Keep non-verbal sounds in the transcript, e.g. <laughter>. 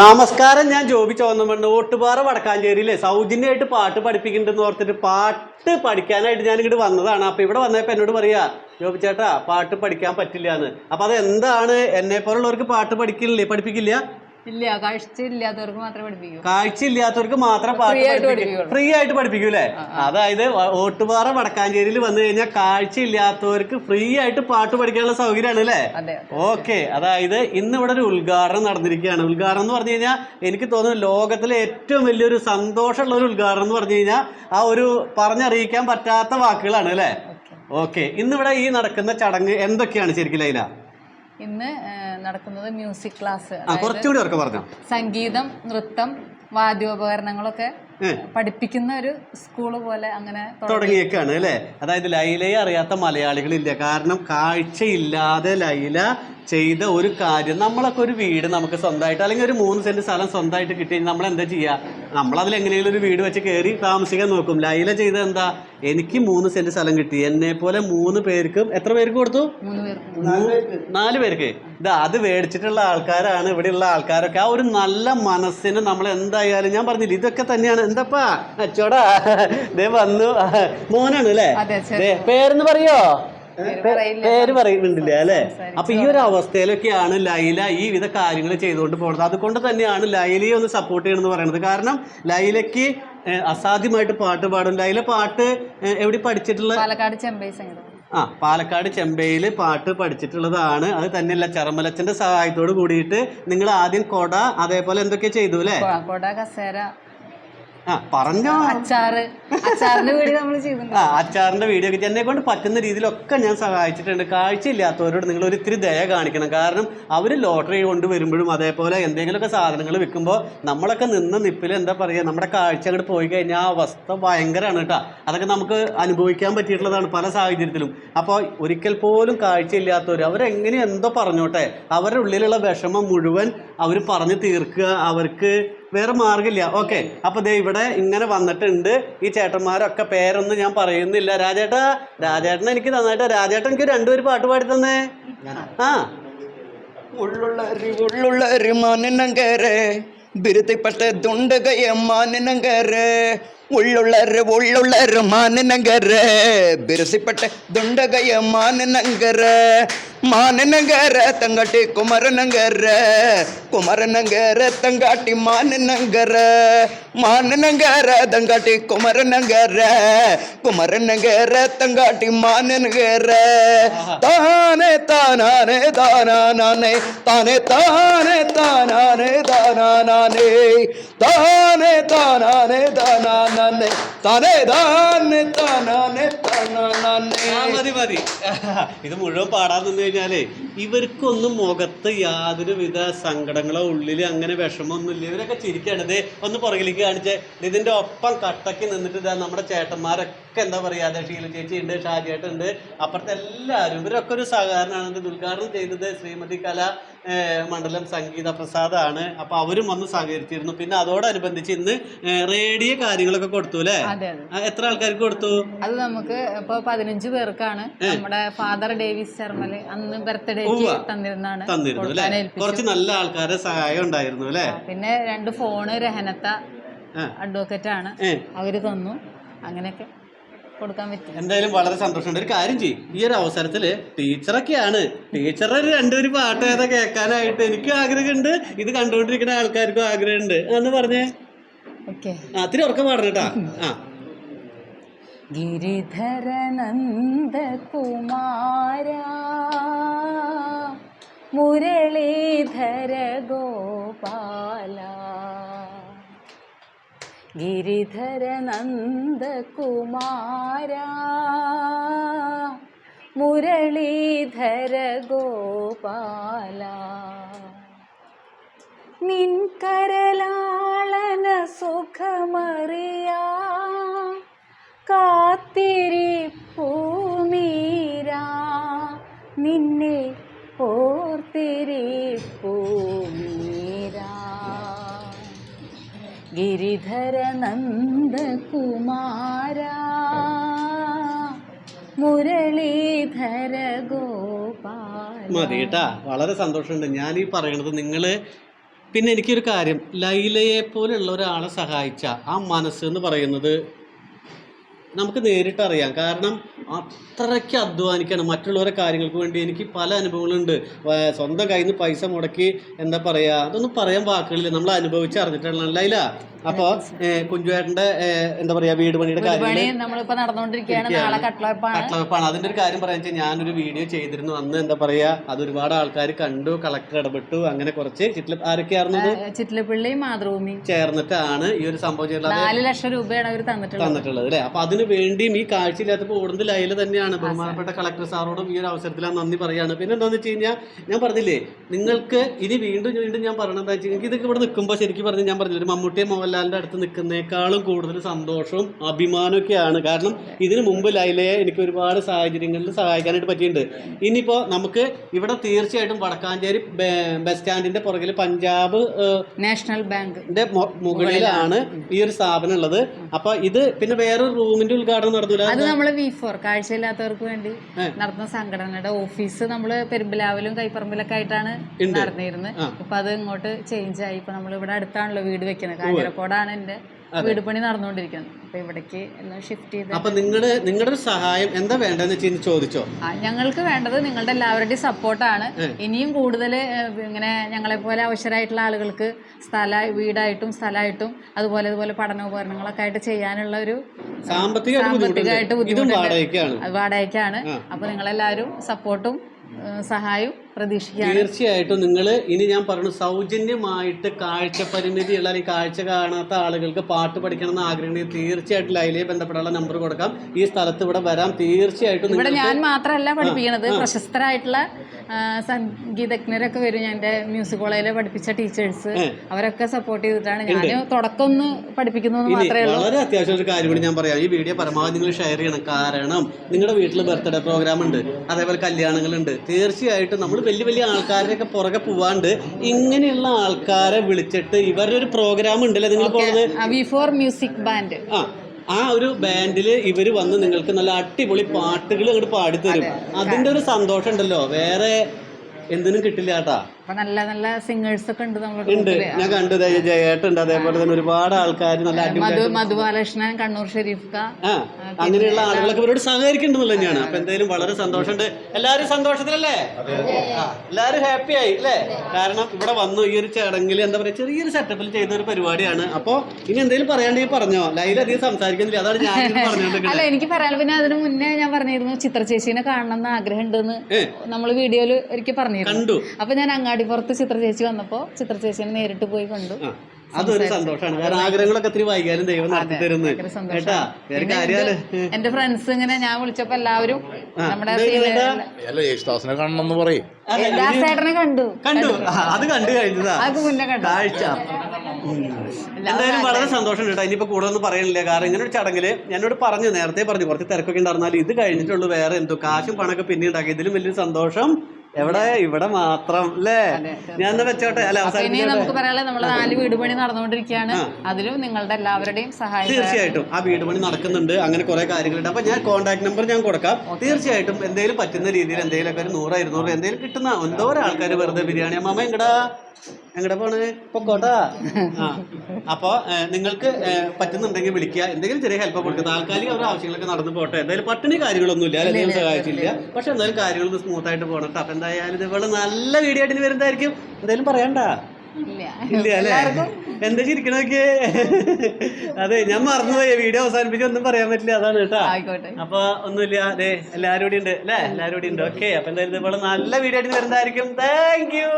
നമസ്കാരം ഞാൻ ജോബി ചോന്നമണ്ണ് ഓട്ടുപാറ വടക്കാഞ്ചേരിയിലെ സൗജന്യമായിട്ട് പാട്ട് പഠിപ്പിക്കുന്നുണ്ടെന്ന് ഓർത്തിട്ട് പാട്ട് പഠിക്കാനായിട്ട് ഞാൻ ഇങ്ങോട്ട് വന്നതാണ്. അപ്പൊ ഇവിടെ വന്നപ്പോ എന്നോട് പറയാ ജോബി ചേട്ടാ പാട്ട് പഠിക്കാൻ പറ്റില്ല എന്ന് അപ്പൊ അത് എന്താണ് എന്നെ പോലുള്ളവർക്ക് പാട്ട് പഠിക്കില്ലേ പഠിപ്പിക്കില്ല? ഇല്ല കാഴ്ച ഇല്ലാത്തവർക്ക് മാത്രമേ പഠിപ്പിക്കൂ. കാഴ്ച ഇല്ലാത്തവർക്ക് മാത്രം. ഫ്രീ ആയിട്ട് പഠിപ്പിക്കൂലേ അതായത് ഓട്ടുപാറ വടക്കാഞ്ചേരിയിൽ വന്നു കഴിഞ്ഞാൽ കാഴ്ച ഇല്ലാത്തവർക്ക് ഫ്രീ ആയിട്ട് പാട്ട് പഠിക്കാനുള്ള സൗകര്യമാണ് അല്ലേ? ഓക്കെ അതായത് ഇന്ന് ഇവിടെ ഒരു ഉദ്ഘാടനം നടന്നിരിക്കുകയാണ്. ഉദ്ഘാടനം എന്ന് പറഞ്ഞു കഴിഞ്ഞാൽ എനിക്ക് തോന്നുന്നു ലോകത്തിലെ ഏറ്റവും വലിയൊരു സന്തോഷമുള്ള ഒരു ഉദ്ഘാടനം എന്ന് പറഞ്ഞു കഴിഞ്ഞാൽ ആ ഒരു പറഞ്ഞറിയിക്കാൻ പറ്റാത്ത വാക്കുകളാണ് അല്ലേ? ഓക്കെ. ഓക്കെ ഇന്നിവിടെ ഈ നടക്കുന്ന ചടങ്ങ് എന്തൊക്കെയാണ് ശരിക്കും ലൈല? ഇന്ന് നടക്കുന്നത് മ്യൂസിക് ക്ലാസ്. കുറച്ചുകൂടി സംഗീതം നൃത്തം വാദ്യോപകരണങ്ങളൊക്കെ പഠിപ്പിക്കുന്ന ഒരു സ്കൂൾ പോലെ അങ്ങനെ തുടങ്ങി. തുടങ്ങിയേക്കാണ് അല്ലേ? അതായത് ലൈലയെ അറിയാത്ത മലയാളികളില്ല. കാരണം കാഴ്ചയില്ലാതെ ലൈല ചെയ്ത ഒരു കാര്യം നമ്മളൊക്കെ ഒരു വീട് നമുക്ക് സ്വന്തമായിട്ട് അല്ലെങ്കിൽ ഒരു മൂന്ന് സെന്റ് സ്ഥലം സ്വന്തമായിട്ട് കിട്ടി കഴിഞ്ഞാൽ നമ്മൾ എന്താ ചെയ്യുക നമ്മളതിൽ എങ്ങനെയെങ്കിലും ഒരു വീട് വെച്ച് കയറി താമസിക്കാൻ നോക്കും. ലൈല ചെയ്ത എന്താ എനിക്ക് മൂന്ന് സെന്റ് സ്ഥലം കിട്ടി. എന്നെ പോലെ മൂന്ന് പേർക്കും എത്ര പേർക്ക് കൊടുത്തു? നാല് പേർക്ക്. ഇത് അത് മേടിച്ചിട്ടുള്ള ആൾക്കാരാണ് ഇവിടെയുള്ള ആൾക്കാരൊക്കെ. ആ ഒരു നല്ല മനസ്സിന് നമ്മൾ എന്തായാലും ഞാൻ പറഞ്ഞില്ല ഇതൊക്കെ തന്നെയാണ്. എന്താപ്പാ? അച്ചോടാ ദേ വന്നു. മോനാണ് അല്ലേ? അതെ ശരി ദേ, പേരെന്ന് പറയോ? പേര് പറയുന്നുണ്ടില്ല അല്ലെ? അപ്പൊ ഈ ഒരു അവസ്ഥയിലൊക്കെയാണ് ലൈല ഈ വിധ കാര്യങ്ങൾ ചെയ്തുകൊണ്ട് പോകുന്നത്. അതുകൊണ്ട് തന്നെയാണ് ലൈലയെ ഒന്ന് സപ്പോർട്ട് ചെയ്യണമെന്ന് പറയുന്നത്. കാരണം ലൈലയ്ക്ക് അസാധ്യമായിട്ട് പാട്ട് പാടുന്നുണ്ട്. അതിലെ പാട്ട് എവിടെ പഠിച്ചിട്ടുള്ള പാലക്കാട് ചെമ്പൈ സംഗീതം ആ പാലക്കാട് ചെമ്പയിൽ പാട്ട് പഠിച്ചിട്ടുള്ളതാണ്. അത് തന്നെയല്ല ചറമലച്ചന്റെ സഹായത്തോട് കൂടിയിട്ട് നിങ്ങൾ ആദ്യം കൊട അതേപോലെ എന്തൊക്കെ ചെയ്തു അല്ലേ കൊട കസേര പറഞ്ഞോ. അച്ചാറ്. അച്ചാറിന്റെ വീട് നമ്മൾ ചെയ്തിട്ടുണ്ട്. അച്ചാറിന്റെ വീഡിയോ ഒക്കെ എന്നെ കൊണ്ട് പറ്റുന്ന രീതിയിലൊക്കെ ഞാൻ സഹായിച്ചിട്ടുണ്ട്. കാഴ്ചയില്ലാത്തവരോട് നിങ്ങൾ ഒരു ഇത്തിരി ദയ കാണിക്കണം. കാരണം അവർ ലോട്ടറി കൊണ്ട് വരുമ്പോഴും അതേപോലെ എന്തെങ്കിലുമൊക്കെ സാധനങ്ങൾ വിൽക്കുമ്പോൾ നമ്മളൊക്കെ നിന്ന നിപ്പിൽ എന്താ പറയുക നമ്മുടെ കാഴ്ച അങ്ങോട്ട് പോയി കഴിഞ്ഞാൽ ആ അവസ്ഥ ഭയങ്കരമാണ് കേട്ടോ. അതൊക്കെ നമുക്ക് അനുഭവിക്കാൻ പറ്റിയിട്ടുള്ളതാണ് പല സാഹചര്യത്തിലും. അപ്പോൾ ഒരിക്കൽ പോലും കാഴ്ചയില്ലാത്തവർ അവരെങ്ങനെ എന്തോ പറഞ്ഞോട്ടെ അവരുടെ ഉള്ളിലുള്ള വിഷമം മുഴുവൻ അവർ പറഞ്ഞു തീർക്കുക അവർക്ക് വേറെ മാർഗമില്ല. ഓക്കെ അപ്പോൾ ദേ ഇവിടെ ഇങ്ങനെ വന്നിട്ടുണ്ട് ഈ ചേട്ടന്മാരൊക്കെ പേരൊന്നും ഞാൻ പറയുന്നില്ല. രാജേട്ടാ രാജേട്ടൻ എനിക്ക് നന്നായിട്ട് രാജേട്ടൻ എനിക്ക് രണ്ടുപേര് പാട്ട് പാടി തന്നേ. ആ. ഉള്ളുള്ളൊരു ഉള്ളുള്ളൊരു മാനിനങ്കരെ ബിരുദപ്പെട്ട ദുണ്ടകയ മാനിനങ്കരെ ഉള്ളുള്ളൊരു ഉള്ളുള്ളൊരു മാനിനങ്കരെ ബിരുസിപ്പെട്ട ദുണ്ടകയ മാനിനങ്കരെ മാനിനങ്കര തങ്കാട്ടി കുമരനങ്കര കുമരനങ്കര തങ്കാട്ടി മാനിനങ്കര മാനിനങ്കര തങ്കാട്ടി കുമരനങ്കര കുമരനങ്കര തങ്കാട്ടി മാനിനങ്കര താനെ താനാനെ താനാനാനെ താനെ താനെ താനാനെ താനാനാനെ താനെ താനാനെ താനാനാനെ താനെ താനെ താനാനെ താനാനാനെ ആ, മതി മതി ഇത് മുഴുവൻ പാടാൻ നിന്ന് കഴിഞ്ഞാലേ ഇവർക്കൊന്നും മുഖത്ത് യാതൊരു വിധ സങ്കടങ്ങളോ ഉള്ളിൽ അങ്ങനെ വിഷമമൊന്നുമില്ല. ഇവരൊക്കെ ചിരിക്കണത് ഒന്ന് പുറകിലേക്ക് കാണിച്ചേ. ഇതിന്റെ ഒപ്പം കട്ടക്ക് നിന്നിട്ട് ഇതാ നമ്മുടെ ചേട്ടന്മാരൊക്കെ എന്താ പറയാ അതെ ഷീല ചേച്ചി ഉണ്ട് ഷാജേട്ടൻ ഉണ്ട്. അപ്പുറത്തെ എല്ലാവരും ഇവരൊക്കെ ഒരു സഹകരണമാണ്. ഇത് ഉദ്ഘാടനം ചെയ്തത് ശ്രീമതി കല മണ്ഡലം സംഗീത പ്രസാദാണ്. അപ്പൊ അവരും വന്ന് സഹകരിച്ചിരുന്നു. പിന്നെ അതോടനുബന്ധിച്ച് ഇന്ന് റേഡിയോ കാര്യങ്ങളൊക്കെ കൊടുത്തു അല്ലേ? എത്ര ആൾക്കാർക്ക് കൊടുത്തു? അത് നമുക്ക് ഇപ്പൊ പതിനഞ്ച് പേർക്കാണ് നമ്മുടെ ഫാദർ ഡേവിസ് ശർമ്മൽ അന്ന് ബർത്ത്ഡേ തന്നിരുന്നാണ് തന്നിരുന്നു അല്ലെ? കുറച്ച് നല്ല ആൾക്കാരെ സഹായം ഉണ്ടായിരുന്നു അല്ലെ? പിന്നെ രണ്ട് ഫോണ് രഹനത്ത അഡ്വക്കറ്റ് ആണ്. അവർ തന്നു. അങ്ങനെയൊക്കെ. കൊടുക്കാൻ പറ്റും എന്തായാലും വളരെ സന്തോഷമുണ്ട്. ഒരു കാര്യം ചെയ്യും. ഈ ഒരു അവസരത്തിൽ ടീച്ചറൊക്കെയാണ്. ടീച്ചറെ ഒരു രണ്ടുപേര് പാട്ട് ഏതാ കേൾക്കാനായിട്ട് എനിക്കും ആഗ്രഹമുണ്ട്. ഇത് കണ്ടുകൊണ്ടിരിക്കുന്ന ആൾക്കാർക്കും ആഗ്രഹമുണ്ട്. എന്ന് പറഞ്ഞേ. അത്തിരി ഉറക്കം പാടണം കേട്ടാ. ആ. ഗിരിധരനന്ദകുമാര മുരളീധര ഗോപാല ഗിരിധരനന്ദകുമാര മുരളീധര ഗോപാല നിൻകരലാളന സുഖമറിയാ കാത്തിരിപ്പൂ ഗിരിധര നന്ദകുമാര മുരളീധര ഗോപാല മതി കേട്ടാ വളരെ സന്തോഷമുണ്ട്. ഞാൻ ഈ പറയണത് നിങ്ങൾ പിന്നെ എനിക്കൊരു കാര്യം. ലൈലയെ പോലെയുള്ള ഒരാളെ സഹായിച്ച ആ മനസ്സ് എന്ന് പറയുന്നത് നമുക്ക് നേരിട്ടറിയാം കാരണം അത്രയ്ക്ക് അധ്വാനിക്കണം. മറ്റുള്ളവരെ കാര്യങ്ങൾക്ക് വേണ്ടി എനിക്ക് പല അനുഭവങ്ങളുണ്ട്. സ്വന്തം കയ്യിൽ നിന്ന് പൈസ മുടക്കി എന്താ പറയുക അതൊന്നും പറയാൻ വാക്കുകളില്ല. നമ്മൾ അനുഭവിച്ച് അറിഞ്ഞിട്ടുള്ള ലൈല അപ്പോൾ കുഞ്ചുവേട്ടന്റെ എന്താ പറയാ വീട് പണിയുടെ കാര്യം കാര്യങ്ങൾ നമ്മളിപ്പോ നടന്നുകൊണ്ടിരിക്കുകയാണ്. നാളെ കട്ട്ലോപ്പാണ് കട്ട്ളപ്പാണ്. അതിന്റെ ഒരു കാര്യം പറയാൻ വെച്ചാൽ ഞാനൊരു വീഡിയോ ചെയ്തിരുന്നു. അന്ന് എന്താ പറയാ അത് ഒരുപാട് ആൾക്കാർ കണ്ടു. കളക്ടർ ഇടപെട്ടു. അങ്ങനെ കുറച്ച് ചിറ്റില ആരൊക്കെയായിരുന്നു ചിറ്റിലപ്പിള്ളി മാതൃഭൂമി. ചേർന്നിട്ടാണ് ഈ ഒരു സംഭവം ചെയ്തത് നാല് ലക്ഷം രൂപയാണ് അവർ തന്നിട്ടുള്ളത്. തന്നിട്ടുള്ളത് അല്ലേ? അപ്പൊ അതിന് വേണ്ടിയും ഈ കാഴ്ചയില്ലാത്തപ്പോൾ ഓടുന്നത് ലൈല തന്നെയാണ്. ബഹുമാനപ്പെട്ട കളക്ടർ സാറോടും ഈ ഒരു അവസരത്തിൽ നന്ദി പറയാണ്. പിന്നെ എന്താണെന്ന് വെച്ച് കഴിഞ്ഞാൽ ഞാൻ പറഞ്ഞില്ലേ നിങ്ങൾക്ക് ഇനി വീണ്ടും വീണ്ടും ഞാൻ പറയണത് എന്താ വെച്ചാൽ ഇതൊക്കെ ഇവിടെ നിൽക്കുമ്പോൾ ശരിക്കും പറഞ്ഞു ഞാൻ പറഞ്ഞില്ല ഒരു മമ്മൂട്ടിയെ മോഹൻലാലിന്റെ അടുത്ത് നിൽക്കുന്നേക്കാളും കൂടുതൽ സന്തോഷവും അഭിമാനമൊക്കെയാണ്. കാരണം ഇതിനു മുമ്പ് ലൈലയെ എനിക്ക് ഒരുപാട് സാഹചര്യങ്ങളിൽ സഹായിക്കാനായിട്ട് പറ്റിയിട്ടുണ്ട്. ഇനിയിപ്പോൾ നമുക്ക് ഇവിടെ തീർച്ചയായിട്ടും വടക്കാഞ്ചേരി ബസ് സ്റ്റാൻഡിന്റെ പുറകിൽ പഞ്ചാബ് നാഷണൽ ബാങ്ക് മുകളിലാണ് ഈ ഒരു സ്ഥാപനം ഉള്ളത്. അപ്പൊ ഇത് പിന്നെ വേറെ റൂമിന്റെ ഉദ്ഘാടനം നടന്നില്ല? അത് നമ്മൾ വി ഫോർ കാഴ്ചയില്ലാത്തവർക്ക് വേണ്ടി നടത്തുന്ന സംഘടനയുടെ ഓഫീസ് നമ്മൾ പെരുമ്പലാവിലും കൈപ്പറമ്പിലൊക്കെ ആയിട്ടാണ് നടന്നിരുന്നത്. ഇപ്പൊ അത് ഇങ്ങോട്ട് ചേഞ്ച് ആയി. ഇപ്പൊ നമ്മൾ ഇവിടെ അടുത്താണല്ലോ വീട് വെക്കുന്നത് കാഞ്ഞിരക്കോടാണ് എന്റെ വീട് പണി നടന്നുകൊണ്ടിരിക്കുന്നത് അപ്പൊ ഇവിടേക്ക് ഷിഫ്റ്റ് ചെയ്ത് അപ്പൊ നിങ്ങളുടെ നിങ്ങളുടെ സഹായം എന്താ വേണ്ടതെന്ന് വെച്ച് ചോദിച്ചോ? ഞങ്ങൾക്ക് വേണ്ടത് നിങ്ങളുടെ എല്ലാവരുടെയും സപ്പോർട്ടാണ്. ഇനിയും കൂടുതൽ ഇങ്ങനെ ഞങ്ങളെ പോലെ അവശരായിട്ടുള്ള ആളുകൾക്ക് സ്ഥല വീടായിട്ടും സ്ഥലമായിട്ടും അതുപോലെ അതുപോലെ പഠനോപകരണങ്ങളൊക്കെ ആയിട്ട് ചെയ്യാനുള്ള ഒരു സാമ്പത്തികമായിട്ട് അത് വാടകയ്ക്കാണ്. അപ്പൊ നിങ്ങളെല്ലാവരും സപ്പോർട്ടും സഹായവും പ്രതീക്ഷിക്കുകയാണ്. തീർച്ചയായിട്ടും നിങ്ങൾ ഇനി ഞാൻ പറഞ്ഞു സൗജന്യമായിട്ട് കാഴ്ച പരിമിതിയുള്ള അല്ലെങ്കിൽ കാഴ്ച കാണാത്ത ആളുകൾക്ക് പാട്ട് പഠിക്കണം എന്ന് ആഗ്രഹമുണ്ടെങ്കിൽ തീർച്ചയായിട്ടും ലൈലയെ ബന്ധപ്പെടാനുള്ള നമ്പർ കൊടുക്കാം. ഈ സ്ഥലത്ത് ഇവിടെ വരാം. തീർച്ചയായിട്ടും ഇവിടെ ഞാൻ മാത്രമല്ല പഠിപ്പിക്കണത്. പ്രശസ്തരായിട്ടുള്ള സംഗീതജ്ഞരൊക്കെ വരും. ഞാൻ എന്റെ മ്യൂസിക് കോളേജിലെ പഠിപ്പിച്ച ടീച്ചേഴ്സ് അവരൊക്കെ സപ്പോർട്ട് ചെയ്തിട്ടാണ്. ഞാൻ തുടക്കം ഒന്ന് പഠിപ്പിക്കുന്നു മാത്രമേ ഉള്ളൂ. വളരെ അത്യാവശ്യം ഒരു കാര്യം കൂടി ഞാൻ പറയാം. ഈ വീഡിയോ പരമാവധി നിങ്ങൾ ഷെയർ ചെയ്യണം. കാരണം നിങ്ങളുടെ വീട്ടിൽ ബർത്ത്ഡേ പ്രോഗ്രാം ഉണ്ട്. അതേപോലെ കല്യാണങ്ങളുണ്ട്. തീർച്ചയായിട്ടും നമ്മൾ വലിയ വലിയ ആൾക്കാരുടെയൊക്കെ പുറകെ പോവാണ്ട് ഇങ്ങനെയുള്ള ആൾക്കാരെ വിളിച്ചിട്ട് ഇവരുടെ ഒരു പ്രോഗ്രാം ഉണ്ടല്ലോ നിങ്ങൾ പോകുന്നത് മ്യൂസിക് ബാൻഡ് ആ ആ ഒരു ബാൻഡിൽ ഇവർ വന്ന് നിങ്ങൾക്ക് നല്ല അടിപൊളി പാട്ടുകൾ അങ്ങോട്ട് പാടിത്തരും. അതിന്റെ ഒരു സന്തോഷം ഉണ്ടല്ലോ വേറെ എന്തിനും കിട്ടില്ല കേട്ടാ. അപ്പൊ നല്ല നല്ല സിംഗേഴ്സ് ഒക്കെ ഉണ്ട് നമ്മുടെ ഉണ്ട്. ഞാൻ കണ്ടു ദേ ജയേട്ടുണ്ട് അതേപോലെ തന്നെ ഒരുപാട് ആൾക്കാർ നല്ല മധു മധു ബാലകൃഷ്ണൻ കണ്ണൂർ ഷെരീഫ് ക. അങ്ങനെയുള്ള ആളുകളൊക്കെ ഇവരോട് സഹകരിക്കുന്നുള്ളത് തന്നെയാണ്. അപ്പൊ എന്തായാലും വളരെ സന്തോഷമുണ്ട്. എല്ലാവരും സന്തോഷത്തിലല്ലേ? എല്ലാവരും ഹാപ്പി ആയി അല്ലേ? കാരണം ഇവിടെ വന്നു ഈ ഒരു ചടങ്ങിൽ എന്താ പറയുക ചെറിയൊരു സെറ്റപ്പിൽ ചെയ്ത ഒരു പരിപാടിയാണ്. അപ്പോ ഇനി എന്തെങ്കിലും പറയാണ്ടെങ്കിൽ പറഞ്ഞോ? ലൈല അധികം സംസാരിക്കുന്നില്ല. അതാണ് ഞാൻ <laughs> അല്ല എനിക്ക് പറയാൻ പിന്നെ അതിന് മുന്നേ ഞാൻ പറഞ്ഞിരുന്നു ചിത്ര ചേച്ചീനെ കാണണം എന്ന് ആഗ്രഹം ഉണ്ടെന്ന്. നമ്മൾ വീഡിയോയിൽ ഒരിക്കൽ പറഞ്ഞിരുന്നു. കണ്ടു. അപ്പൊ ഞാൻ അങ്ങാടിപ്പുറത്ത് ചിത്ര ചേച്ചി വന്നപ്പോ ചിത്ര ചേച്ചിനെ നേരിട്ട് പോയി കണ്ടു. അതൊരു സന്തോഷമാണ്. കാരണം ആഗ്രഹങ്ങളൊക്കെ ഒത്തിരി വൈകാലും ദൈവം നടത്തി തരുന്നു. ഭയങ്കര കേട്ടാ വേറെ കാര്യാൽ എന്റെ- ഫ്രണ്ട്സ് ഇങ്ങനെ ഞാൻ വിളിച്ചപ്പോ എല്ലാവരും നമ്മുടെ യേശുദാസിനെ കാണണമെന്ന് പറയും. ദാസേട്ടനെ കണ്ടു. കണ്ടു. അത് കണ്ടു കഴിഞ്ഞതാ. അത് മുന്നേ കണ്ടു. കാഴ്ച. എന്തായാലും വളരെ സന്തോഷം കേട്ടോ. ഇനിയിപ്പോ കൂടുതൽ ഒന്നും പറയുന്നില്ല കാരണം ഇങ്ങനെ ഒരു ചടങ്ങിൽ എന്നോട് പറഞ്ഞു നേരത്തെ പറഞ്ഞു കുറച്ച് തിരക്കൊക്കെ ഉണ്ടായിരുന്നാലും ഇത് കഴിഞ്ഞിട്ടുള്ളൂ. വേറെ എന്തോ കാശും പണമൊക്കെ പിന്നെ ഉണ്ടാക്കി ഇതിലും വലിയൊരു സന്തോഷം. എവിടെ? ഇവിടെ മാത്രം. അല്ലേ ഞാൻ വെച്ചോട്ടെ? അല്ല ഇനി നമുക്ക് പറയാനുള്ളത് നമ്മൾ നാല് വീട് പണി നടന്നുകൊണ്ടിരിക്കുകയാണ് അതിലും നിങ്ങളുടെ എല്ലാവരുടെയും സഹായം തീർച്ചയായിട്ടും. ആ വീട് പണി നടക്കുന്നുണ്ട്. അങ്ങനെ കുറെ കാര്യങ്ങളുണ്ട്. അപ്പൊ ഞാൻ കോൺടാക്ട് നമ്പർ ഞാൻ കൊടുക്കാം. തീർച്ചയായിട്ടും എന്തെങ്കിലും പറ്റുന്ന രീതിയിൽ എന്തെങ്കിലും ഒക്കെ ഒരു നൂറ് ഇരുന്നൂറ് എന്തെങ്കിലും കിട്ടുന്ന എന്തോ ആൾക്കാർ വെറുതെ ബിരിയാണി. അമ്മ എങ്ങടാ? എങ്ങടെ പോണ് പൊക്കോട്ടാ. ആ അപ്പൊ നിങ്ങൾക്ക് പറ്റുന്നുണ്ടെങ്കിൽ വിളിക്കുക. എന്തെങ്കിലും ചെറിയ ഹെൽപ്പ് കൊടുക്കുക. താൽക്കാലിക അവരുടെ ആവശ്യങ്ങളൊക്കെ നടന്നു പോട്ടെ. എന്തായാലും പട്ടിണി കാര്യങ്ങളൊന്നുമില്ല അല്ലെങ്കിൽ സഹായിച്ചില്ല. പക്ഷെ എന്തായാലും കാര്യങ്ങളൊന്ന് സ്മൂത്ത് ആയിട്ട് പോകണം കേട്ടോ അപ്പൊ എന്തായാലും ഇതുപോലെ നല്ല വീഡിയോ ആയിട്ട് വരുന്നതായിരിക്കും. എന്തായാലും പറയണ്ട. ഇല്ല. അല്ലേ? എന്താ ചിരിക്കണൊക്കെ അതെ ഞാൻ മറന്നുപോയി. വീഡിയോ അവസാനിപ്പിച്ച് ഒന്നും പറയാൻ പറ്റില്ല. അതാണ് കേട്ടാ. അപ്പൊ ഒന്നുമില്ല. അതെ എല്ലാരും കൂടി ഉണ്ട് അല്ലേ? എല്ലാരും കൂടി ഉണ്ട്. ഓക്കെ അപ്പൊ എന്തായാലും ഇതുപോലെ നല്ല വീഡിയോ ആയിട്ട് വരുന്നതായിരിക്കും. Thank you